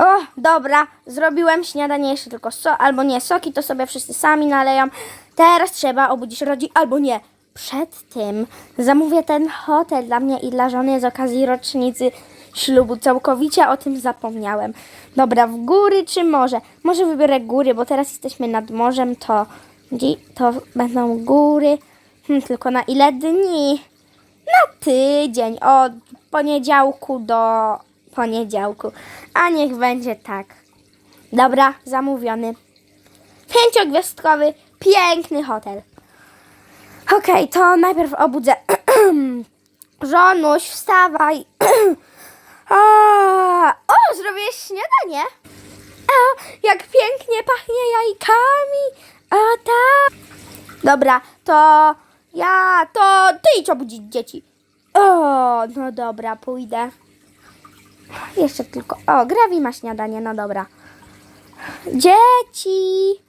O, dobra, zrobiłem śniadanie jeszcze tylko so, albo nie, soki to sobie wszyscy sami naleją. Teraz trzeba obudzić rodzin, albo nie. Przed tym zamówię ten hotel dla mnie i dla żony z okazji rocznicy ślubu. Całkowicie o tym zapomniałem. Dobra, w góry czy morze? Może wybiorę góry, bo teraz jesteśmy nad morzem, to, to będą góry. Hmm, tylko na ile dni? Na tydzień, od poniedziałku do poniedziałku. A niech będzie tak. Dobra, zamówiony. Pięciogwiazdkowy, piękny hotel. Okej, to najpierw obudzę. Żonuś, wstawaj. O, zrobię śniadanie. O, jak pięknie pachnie jajkami. O, tak. Dobra, to ja, to ty idź obudzić dzieci. O, no dobra, pójdę. Jeszcze tylko, o, Grawi ma śniadanie, no dobra. Dzieci!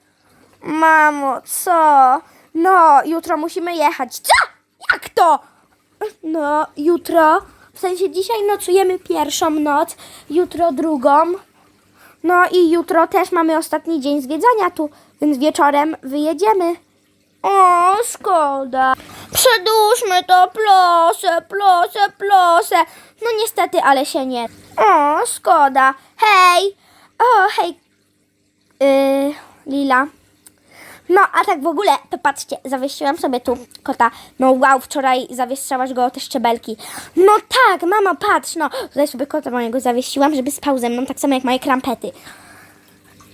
Mamo, co? No, jutro musimy jechać. Co? Jak to? No, jutro, w sensie dzisiaj nocujemy pierwszą noc, jutro drugą. No i jutro też mamy ostatni dzień zwiedzania tu, więc wieczorem wyjedziemy. O, szkoda. Przedłużmy to, plosę, plosę, plosę. No niestety, ale się nie. O, szkoda. Hej. O, hej. Yy, Lila. No, a tak w ogóle, to patrzcie, zawiesiłam sobie tu kota. No wow, wczoraj zawieszałaś go o te szczebelki. No tak, mama, patrz, no. Tutaj sobie kota mojego zawiesiłam, żeby spał ze mną, tak samo jak moje krampety.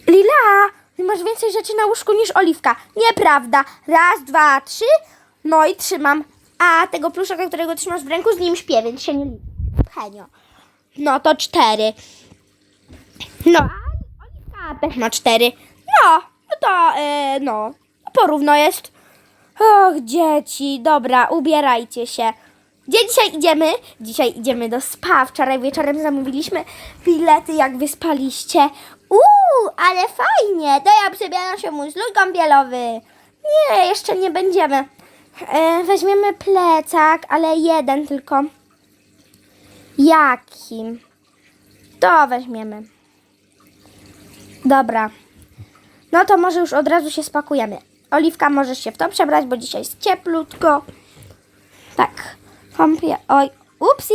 Lila, masz więcej rzeczy na łóżku niż Oliwka. Nieprawda. Raz, dwa, trzy. No i trzymam. A tego pluszaka, którego trzymasz w ręku, z nim śpię, więc się nie. Henio. No to cztery. No, a też ma cztery. No, no to, yy, no, porówno jest. Och, dzieci, dobra, ubierajcie się. Gdzie dzisiaj idziemy? Dzisiaj idziemy do spa. Wczoraj wieczorem zamówiliśmy bilety, jak wyspaliście. Uuu, ale fajnie. To ja przebieram się mój strój kąpielowy. Nie, jeszcze nie będziemy. E, weźmiemy plecak, ale jeden tylko. Jakim? To weźmiemy. Dobra. No to może już od razu się spakujemy. Oliwka, możesz się w to przebrać, bo dzisiaj jest cieplutko. Tak. Kąpie... Oj, upsi.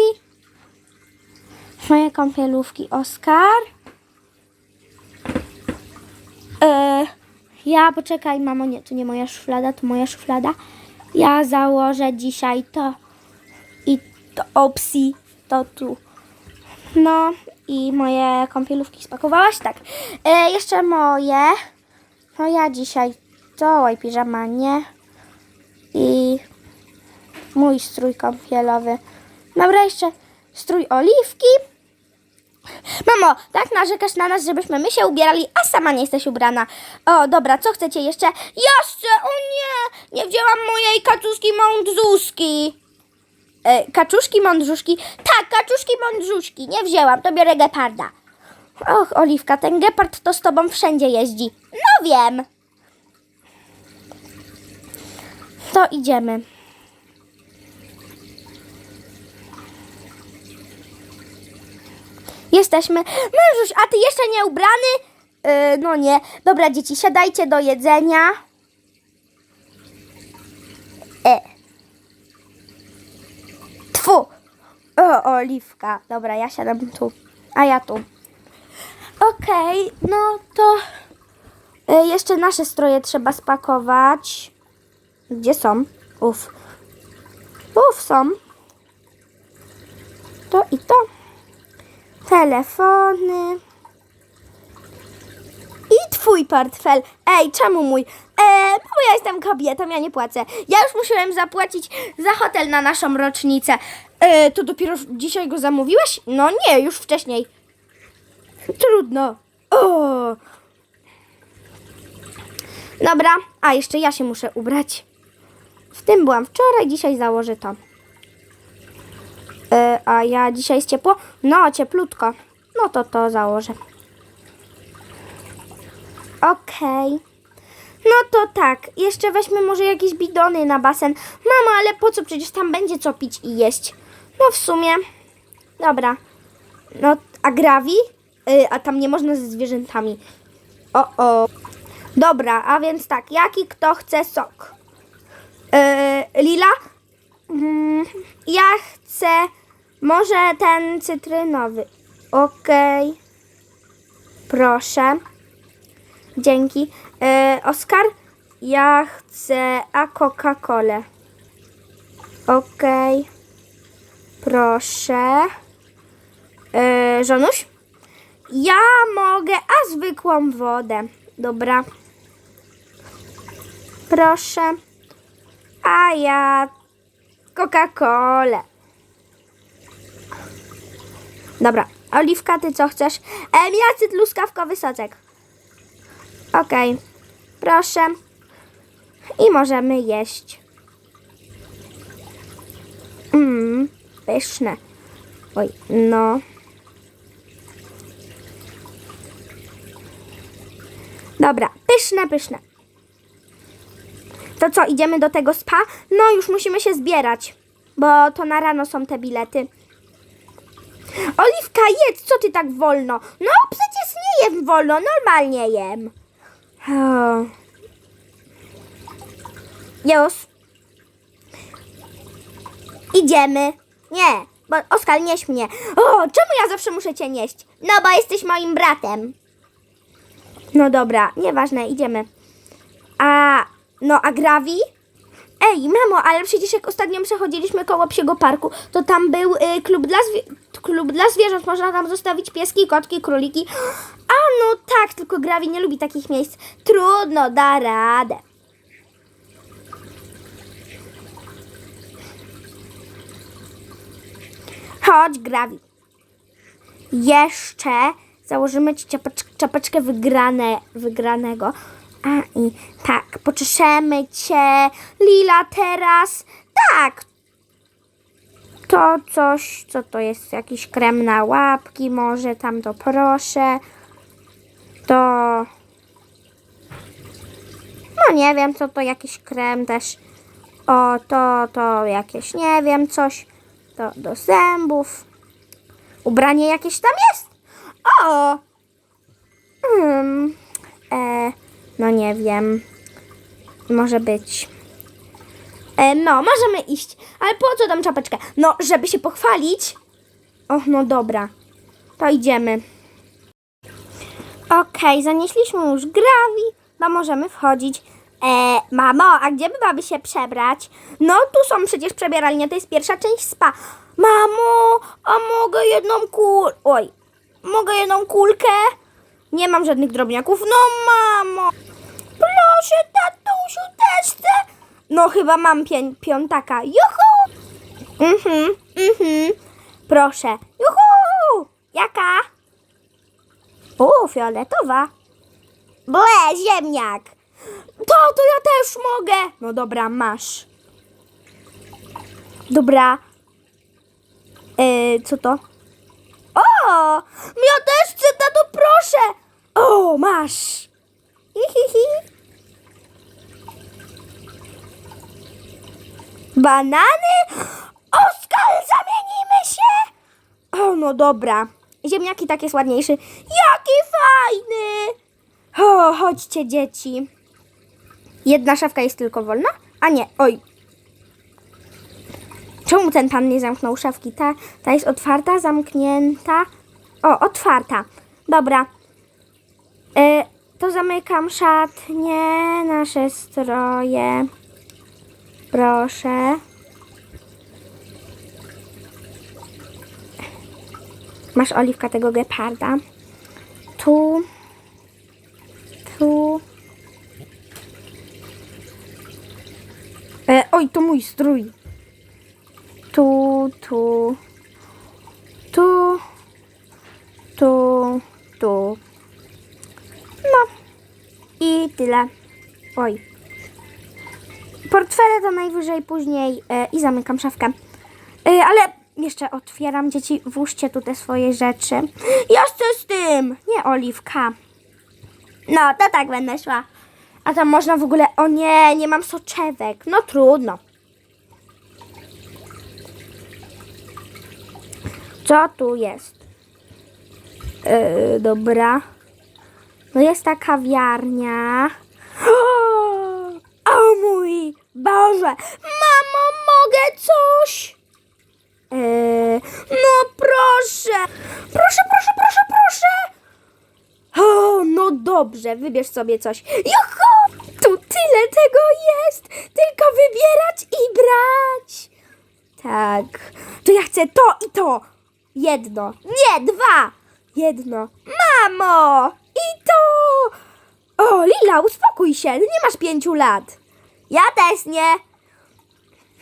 Moje kąpielówki Oskar. E, ja, poczekaj, mamo, nie, to nie moja szuflada, to moja szuflada. Ja założę dzisiaj to i to opsi, to tu. No i moje kąpielówki spakowałaś? Tak. E, jeszcze moje. No ja dzisiaj to, oj, piżama, nie. I mój strój kąpielowy. Dobra, jeszcze strój oliwki. Mamo, tak narzekasz na nas, żebyśmy my się ubierali, a sama nie jesteś ubrana. O, dobra, co chcecie jeszcze? Jeszcze, o nie, nie wzięłam mojej kaczuszki mądrzuszki. E, kaczuszki mądrzuszki? Tak, kaczuszki mądrzuszki, nie wzięłam, to biorę geparda. Och, Oliwka, ten gepard to z tobą wszędzie jeździ. No wiem. To idziemy. Jesteśmy. Mężuś, a ty jeszcze nie ubrany? Yy, no nie. Dobra, dzieci, siadajcie do jedzenia. E. Tfu. O, oliwka. Dobra, ja siadam tu. A ja tu. Okej, no to y, jeszcze nasze stroje trzeba spakować. Gdzie są? Uf. Uf, są. To i to. Telefony. I twój portfel. Ej, czemu mój? E, bo ja jestem kobietą, ja nie płacę. Ja już musiałem zapłacić za hotel na naszą rocznicę. E, to dopiero dzisiaj go zamówiłeś? No nie, już wcześniej. Trudno. O. Dobra, a jeszcze ja się muszę ubrać. W tym byłam wczoraj, dzisiaj założę to. E, a ja dzisiaj jest ciepło? No, cieplutko. No to to założę. Okej. No to tak, jeszcze weźmy może jakieś bidony na basen. Mama, ale po co? Przecież tam będzie co pić i jeść. No w sumie. Dobra. No, a Grawi? Y, a tam nie można ze zwierzętami. O, o. Dobra, a więc tak, jaki kto chce sok? Y, Lila? Mm, ja chcę może ten cytrynowy. Okej. Proszę. Dzięki. E, Oskar, ja chcę a Coca-Colę. Okej. Proszę. E, Żonuś? Ja mogę, a zwykłą wodę. Dobra. Proszę. A ja Coca-Colę. Dobra. Oliwka, ty co chcesz? E, ja cytluskawkowy soczek. Okej. Proszę. I możemy jeść. Mmm, pyszne. Oj, no. Dobra, pyszne, pyszne. To co, idziemy do tego spa? No, już musimy się zbierać, bo to na rano są te bilety. Oliwka, jedz, co ty tak wolno? No, przecież nie jem wolno, normalnie jem. Już. Idziemy. Nie, bo Oskar nieś mnie. O, czemu ja zawsze muszę cię nieść? No, bo jesteś moim bratem. No dobra, nieważne, idziemy. A, no, a Gravi? Ej, mamo, ale przecież jak ostatnio przechodziliśmy koło psiego parku, to tam był y, klub, dla zwi- klub dla zwierząt. Można tam zostawić pieski, kotki, króliki. A no tak, tylko Gravi nie lubi takich miejsc. Trudno, da radę. Chodź, Gravi. Jeszcze założymy ci czapecz- czapeczkę wygrane, wygranego. A i tak, poczeszemy cię. Lila teraz. Tak. To coś, co to jest? Jakiś krem na łapki, może tam to proszę. To. No nie wiem, co to jakiś krem też. O, to, to jakieś, nie wiem, coś. To do zębów. Ubranie jakieś tam jest. O! Hmm. E, no nie wiem. Może być. E, no, możemy iść. Ale po co tam czapeczkę? No, żeby się pochwalić. O, no dobra. To idziemy. Okej, zanieśliśmy już grawi, no możemy wchodzić. E, mamo, a gdzie by baby się przebrać? No, tu są przecież przebieralnie, to jest pierwsza część spa. Mamo, a mogę jedną kul... Oj, mogę jedną kulkę? Nie mam żadnych drobniaków. No, mamo. Proszę, tatusiu, też chcę. No, chyba mam pię- piątaka. Juhu! Mhm, mhm. Proszę. Juhu! Jaka? O, fioletowa. Ble, ziemniak. To, to ja też mogę. No dobra, masz. Dobra. E, co to? O, ja też chcę, tato, proszę. O, masz. Hihihi. Banany? Oskar, zamienimy się? O, no dobra. Ziemniaki tak jest ładniejszy. Jaki fajny! O, chodźcie, dzieci. Jedna szafka jest tylko wolna? A nie, oj. Czemu ten pan nie zamknął szafki? Ta, ta jest otwarta, zamknięta. O, otwarta. Dobra. E, to zamykam szatnie, nasze stroje. Proszę. Masz oliwka tego geparda. Tu. Tu. E, oj, to mój strój. Tu, tu. Tu. Tu. Tu. No. I tyle. Oj. Portfele to najwyżej później e, i zamykam szafkę. E, ale jeszcze otwieram, dzieci, włóżcie tu te swoje rzeczy. Ja chcę z tym! Nie, Oliwka. No, to tak będę szła. A tam można w ogóle... O nie, nie mam soczewek. No trudno. Co tu jest? Yy, dobra. No jest ta kawiarnia. O, o mój Boże! Mamo, mogę coś? Yy, no proszę! Proszę, proszę, proszę, proszę! O, no dobrze, wybierz sobie coś. Juhu! Tu tyle tego jest! Tylko wybierać i brać! Tak. To ja chcę to i to! Jedno. Nie, dwa! Jedno. Mamo! I to! O, Lila, uspokój się. Nie masz pięciu lat. Ja też nie.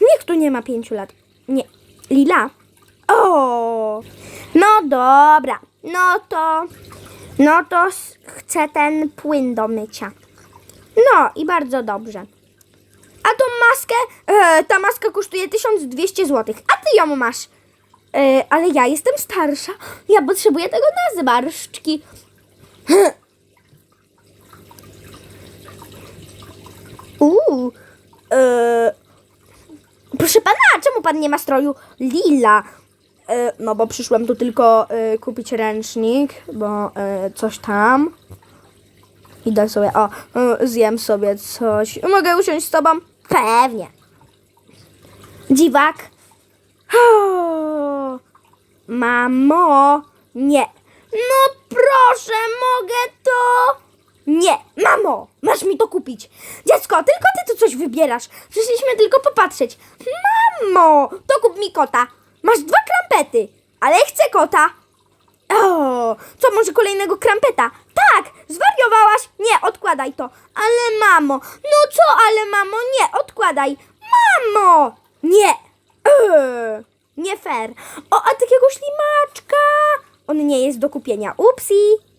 Nikt tu nie ma pięciu lat. Nie. Lila? O! No dobra. No to... No to chcę ten płyn do mycia. No i bardzo dobrze. A tą maskę, e, ta maska kosztuje 1200 zł, a ty ją masz. E, ale ja jestem starsza, ja potrzebuję tego na zmarszczki. Uuu, e, proszę pana, czemu pan nie ma stroju lila? E, no bo przyszłem tu tylko e, kupić ręcznik, bo e, coś tam. Idę sobie, o, e, zjem sobie coś. Mogę usiąść z tobą? Pewnie. Dziwak. Mamo, nie. No proszę, mogę to? Nie, mamo, masz mi to kupić. Dziecko, tylko ty tu coś wybierasz. Przyszliśmy tylko popatrzeć. Mamo, to kup mi kota. Masz dwa krampety, ale chcę kota. O, co może kolejnego krampeta? Tak, zwariowałaś? Nie, odkładaj to. Ale mamo, no co, ale mamo, nie, odkładaj. Mamo, nie. Eee, nie fair. O, a takiego ślimaczka. On nie jest do kupienia. Upsi.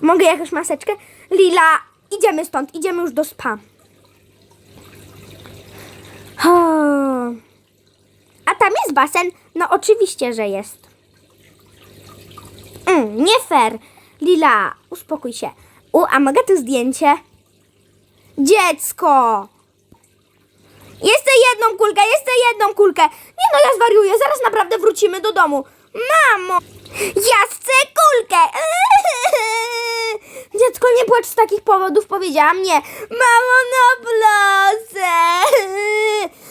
Mogę jakąś maseczkę? Lila, idziemy stąd, idziemy już do spa. A tam jest basen? No oczywiście, że jest. Mm, nie fair. Lila, uspokój się. U, a mogę tu zdjęcie? Dziecko! Jeszcze jedną kulkę, jeszcze jedną kulkę. Nie no, ja zwariuję, zaraz naprawdę wrócimy do domu. Mamo! Ja chcę kulkę! Dziecko, nie płacz z takich powodów, powiedziałam nie. Mamo, no blozę!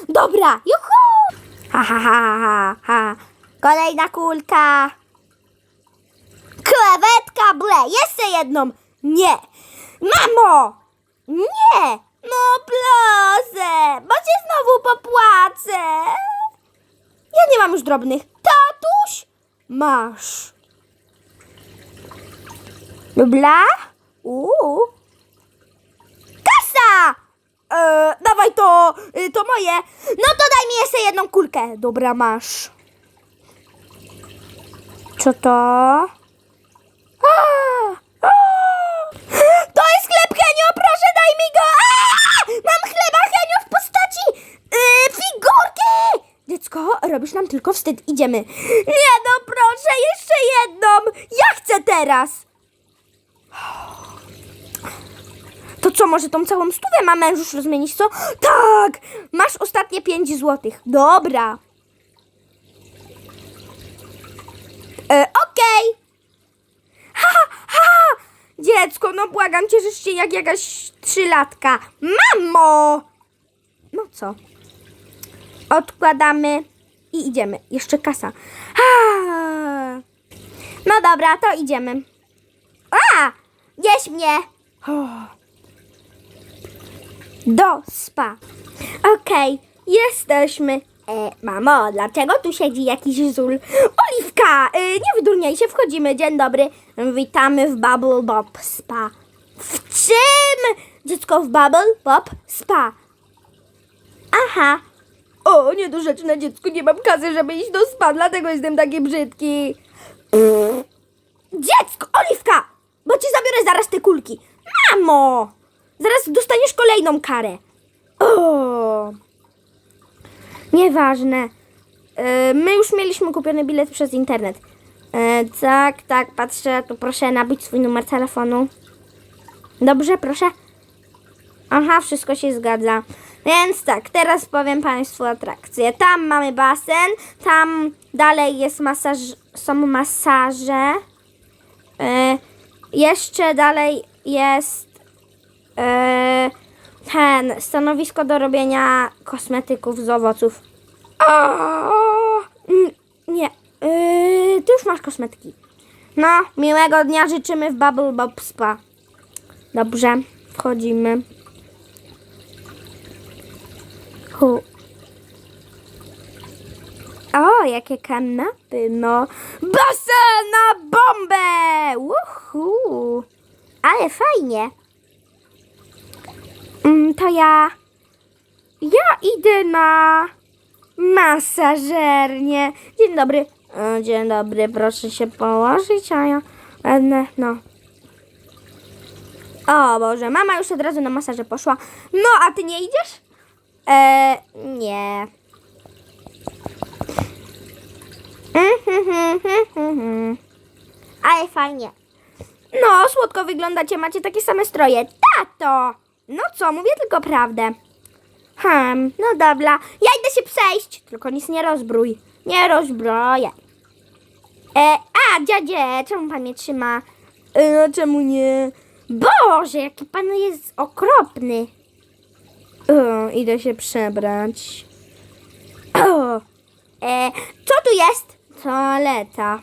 Dobra, juhu! Ha, ha, ha, ha, ha. Kolejna kulka. Krewetka, ble, jeszcze jedną. Nie. Mamo! Nie! No blazę, bo cię znowu popłacę. Ja nie mam już drobnych. Tatuś? Masz. Bla? Uuu. Kasa! E, dawaj to, y, to moje. No to daj mi jeszcze jedną kulkę. Dobra, masz. Co to? A. To jest chleb proszę daj mi go! Mam chleba Henio w postaci yy, figurki! Dziecko, robisz nam tylko wstyd, idziemy. Nie no, proszę, jeszcze jedną! Ja chcę teraz! To co, może tą całą stówę ma mężusz rozmienić, co? Tak! Masz ostatnie 5 złotych. Dobra. E, Okej. Ha, ha! Dziecko, no błagam cię, żeście jak jakaś trzylatka. Mamo! No co? Odkładamy i idziemy. Jeszcze kasa. No dobra, to idziemy. A! Gdzieś mnie. Do spa. Okej, jesteśmy. E, mamo, dlaczego tu siedzi jakiś zul? Oliwka! E, nie wydurniaj się, wchodzimy. Dzień dobry. Witamy w Bubble Bob Spa. W czym? Dziecko w Bubble Bob Spa. Aha. O, niedorzeczne dziecko, nie mam kasy, żeby iść do spa, dlatego jestem taki brzydki. Dziecko, Oliwka! Bo ci zabiorę zaraz te kulki. Mamo! Zaraz dostaniesz kolejną karę. O! Nieważne. E, My już mieliśmy kupiony bilet przez internet. E, tak, tak, patrzę, tu proszę nabyć swój numer telefonu. Dobrze, proszę. Aha, wszystko się zgadza. Więc tak, teraz powiem Państwu atrakcję. Tam mamy basen, tam dalej jest masaż, są masaże. E, jeszcze dalej jest e, ten stanowisko do robienia kosmetyków z owoców. O, nie, e, ty już masz kosmetyki. No, miłego dnia życzymy w Bubble Bob Spa. Dobrze, wchodzimy. Hu. O, jakie kanapy, no. Basen na bombę! Uhu. Ale fajnie. Mm, to ja... Ja idę na masażernię. Dzień dobry. Dzień dobry, proszę się położyć, a ja będę, no. O Boże, mama już od razu na masaże poszła. No, a ty nie idziesz? E, nie. Ale fajnie. No, słodko wyglądacie, macie takie same stroje. Tato! No co, mówię tylko prawdę. Hmm, no dobra. Ja idę się przejść. Tylko nic nie rozbrój. Nie rozbroję. E, a, dziadzie, czemu pan mnie trzyma? E, no czemu nie? Boże, jaki pan jest okropny. O, idę się przebrać. O, e, co tu jest? Toaleta.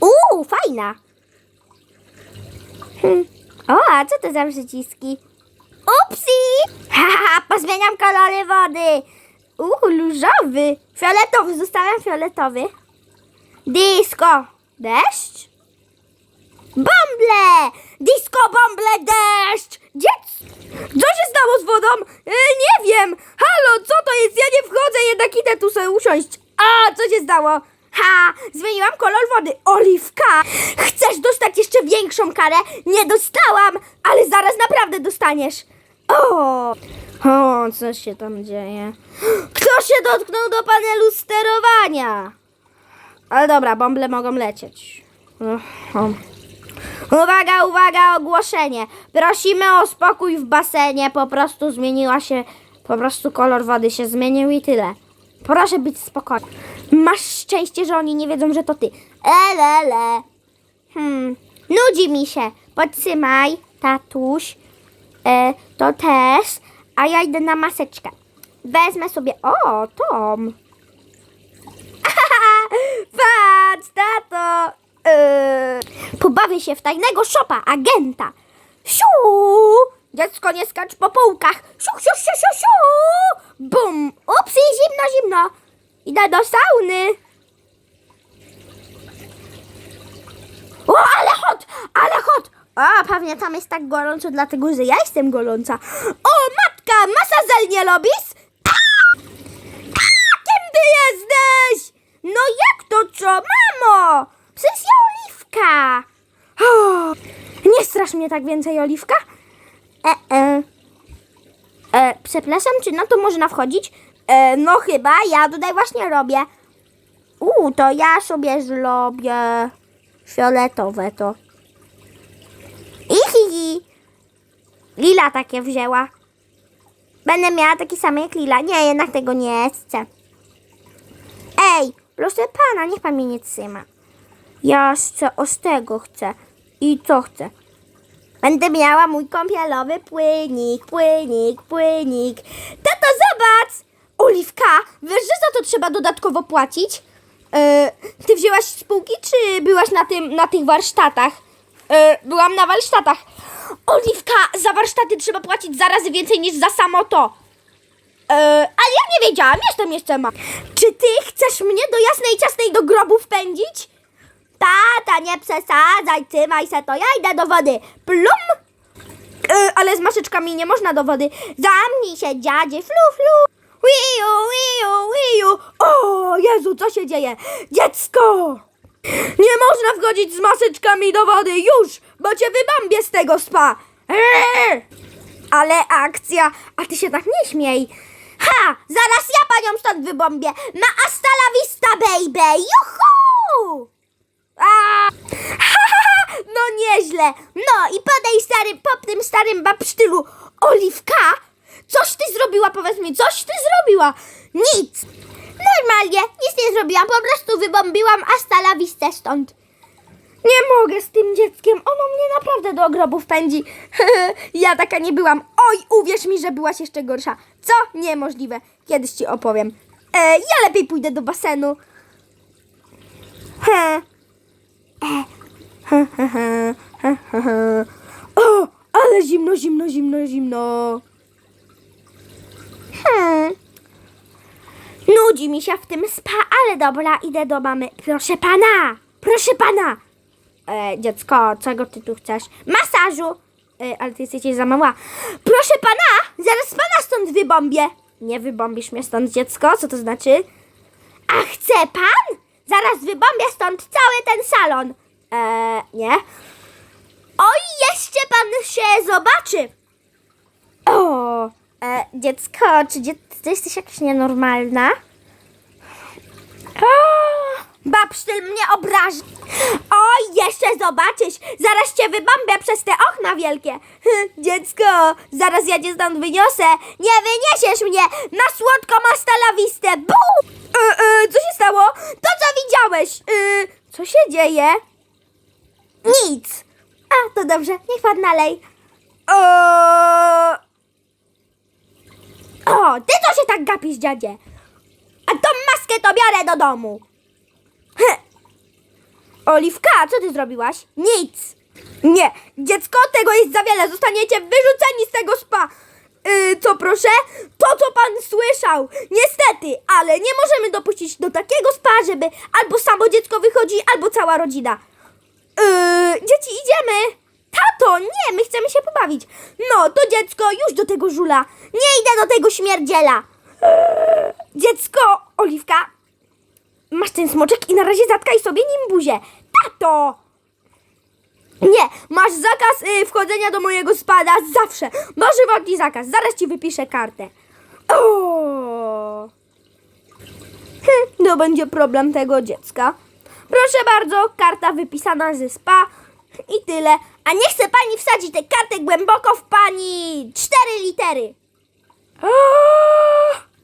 Uuu, fajna. Hm. O, a co to za przyciski? Upsi! Haha, pozmieniam kolory wody. Uuu, różowy. Fioletowy, zostawiam fioletowy. Disco. Deszcz? Bąble! Disco, bąble, deszcz! Dziec! Co się stało z wodą? E, nie wiem! Halo, co to jest? Ja nie wchodzę, jednak idę tu sobie usiąść. A, co się stało? Ha! Zmieniłam kolor wody. Oliwka! Chcesz dostać jeszcze większą karę? Nie dostałam, ale zaraz naprawdę dostaniesz. O! O, co się tam dzieje? Kto się dotknął do panelu sterowania? Ale dobra, bąble mogą lecieć. Uch, o. Uwaga, uwaga, ogłoszenie. Prosimy o spokój w basenie. Po prostu zmieniła się, po prostu kolor wody się zmienił i tyle. Proszę być spokojny. Masz szczęście, że oni nie wiedzą, że to ty. Elele. Hmm, nudzi mi się. Podtrzymaj, tatuś. E, to też. A ja idę na maseczkę. Wezmę sobie, o, Tom. Patrz, tato! Yy, pobawię się w tajnego szopa, agenta. Siu! Dziecko, nie skacz po półkach. Siu, siu, siu, siu, siu! Bum! Zimno, zimno. Idę do sauny. O, ale hot, ale hot. A, pewnie tam jest tak gorąco, dlatego, że ja jestem gorąca. O, matka, masazel nie lubisz? Kim ty jesteś? No jak to co? Mamo! Przecież ja Oliwka! O, nie strasz mnie tak więcej, Oliwka? E, e. e przepraszam, czy na to można wchodzić? E, no chyba, ja tutaj właśnie robię. U, to ja sobie zrobię fioletowe to. Ihihi. Lila takie wzięła. Będę miała takie same jak Lila. Nie, jednak tego nie chcę. Ej, proszę pana, niech pan mnie nie trzyma. Ja chcę ostrego chcę. I co chcę? Będę miała mój kąpielowy płynik, płynik, płynik. Tato, zobacz! Oliwka, wiesz, że za to trzeba dodatkowo płacić? E, ty wzięłaś spółki, czy byłaś na, tym, na tych warsztatach? E, byłam na warsztatach. Oliwka, za warsztaty trzeba płacić za razy więcej niż za samo to. E, ale ja nie wiedziałam, jestem jeszcze ma. Czy ty chcesz mnie do jasnej ciasnej do grobu wpędzić? Tata, nie przesadzaj, trzymaj se to, ja idę do wody. Plum! E, ale z maseczkami nie można do wody. Zamknij się, dziadzie, flu, flu. Wiu, wiu, wiu. O, Jezu, co się dzieje? Dziecko! Nie można wchodzić z maseczkami do wody, już, bo cię wybambię z tego spa. Eee! Ale akcja, a ty się tak nie śmiej. Ha, zaraz ja panią stąd wybombię. Na hasta la vista, baby. Juhu! A! No nieźle. No i podej stary, po tym starym babsztylu. Oliwka, coś ty zrobiła, powiedz mi, coś ty zrobiła. Nic. Normalnie, nic nie zrobiłam, po prostu wybombiłam hasta la vista stąd. Nie mogę z tym dzieckiem. Ono mnie naprawdę do grobów pędzi. ja taka nie byłam. Oj, uwierz mi, że byłaś jeszcze gorsza. Co? Niemożliwe. Kiedyś ci opowiem. E, ja lepiej pójdę do basenu. He. E. He, he, he, he, he, he. O, ale zimno, zimno, zimno, zimno. Hmm. Nudzi mi się w tym spa, ale dobra, idę do mamy. Proszę pana, proszę pana. E, dziecko, czego ty tu chcesz? Masażu. E, ale ty jesteś za mała. Proszę pana, zaraz pana stąd wybombię. Nie wybombisz mnie stąd, dziecko? Co to znaczy? A chce pan? Zaraz wybombię stąd cały ten salon. E, nie. Oj, jeszcze pan się zobaczy. O, e, dziecko, czy ty jesteś jakaś nienormalna? O, babsztyl mnie obrazi. Oj, jeszcze zobaczysz. Zaraz cię wybombię przez te okna wielkie. Hm, Dziecko, zaraz ja cię stąd wyniosę. Nie wyniesiesz mnie na słodko mastalawistę. Bu! E, e, co się stało? To, co widziałeś. E, co się dzieje? Nic. A, to dobrze. Niech pan nalej. O, o, ty co się tak gapisz, dziadzie? A tą maskę to biorę do domu. Heh. Oliwka, co ty zrobiłaś? Nic. Nie, dziecko, tego jest za wiele. Zostaniecie wyrzuceni z tego spa. Yy, co proszę? To, co pan słyszał. Niestety, ale nie możemy dopuścić do takiego spa, żeby albo samo dziecko wychodzi, albo cała rodzina. Yy, dzieci, idziemy. Tato, nie, my chcemy się pobawić. No, to dziecko już do tego żula. Nie idę do tego śmierdziela. Yy, dziecko, Oliwka, masz ten smoczek i na razie zatkaj sobie nim buzię. Tato! Nie, masz zakaz y, wchodzenia do mojego spada zawsze. Dożywotni zakaz. Zaraz ci wypiszę kartę. O! Hm, to będzie problem tego dziecka. Proszę bardzo, karta wypisana ze spa i tyle. A nie chce pani wsadzić tę kartę głęboko w pani cztery litery.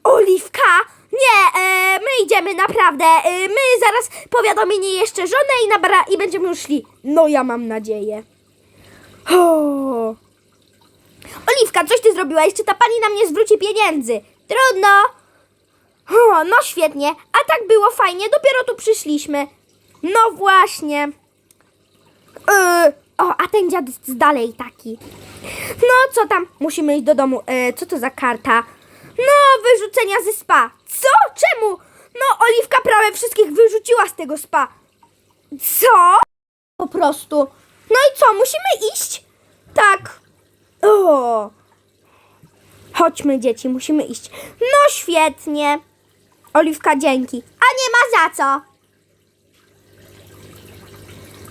Oliwka? Nie, e, my idziemy naprawdę. E, my zaraz powiadomienie jeszcze żonę i, nabra, i będziemy już szli. No ja mam nadzieję. O. Oliwka, coś ty zrobiłaś? Czy ta pani nam nie zwróci pieniędzy? Trudno. O, no świetnie. A tak było fajnie. Dopiero tu przyszliśmy. No właśnie. Yy, o, a ten dziad jest dalej taki. No, co tam? Musimy iść do domu. E, co to za karta? No, wyrzucenia ze spa. Co? Czemu? No, Oliwka prawie wszystkich wyrzuciła z tego spa. Co? Po prostu. No i co? Musimy iść? Tak. O. Chodźmy, dzieci, musimy iść. No, świetnie. Oliwka, dzięki. A nie ma za co.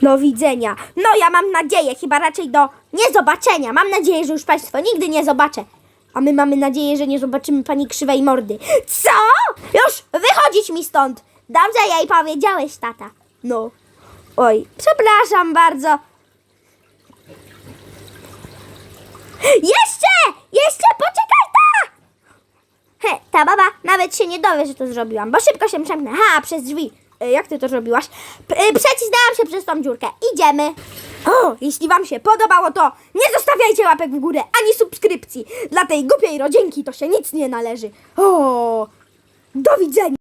Do widzenia. No ja mam nadzieję, chyba raczej do niezobaczenia. Mam nadzieję, że już Państwo nigdy nie zobaczę. A my mamy nadzieję, że nie zobaczymy Pani krzywej mordy. Co? Już wychodzić mi stąd. Dobrze jej powiedziałeś, tata. No. Oj, przepraszam bardzo. Jeszcze! Jeszcze poczekaj, ta! He, ta baba nawet się nie dowie, że to zrobiłam, bo szybko się przemknę. Ha, przez drzwi. E, jak ty to zrobiłaś? E, przecisnęłam się przez tą dziurkę. Idziemy. O, jeśli wam się podobało, to nie zostawiajcie łapek w górę, ani subskrypcji. Dla tej głupiej rodzinki to się nic nie należy. O, do widzenia.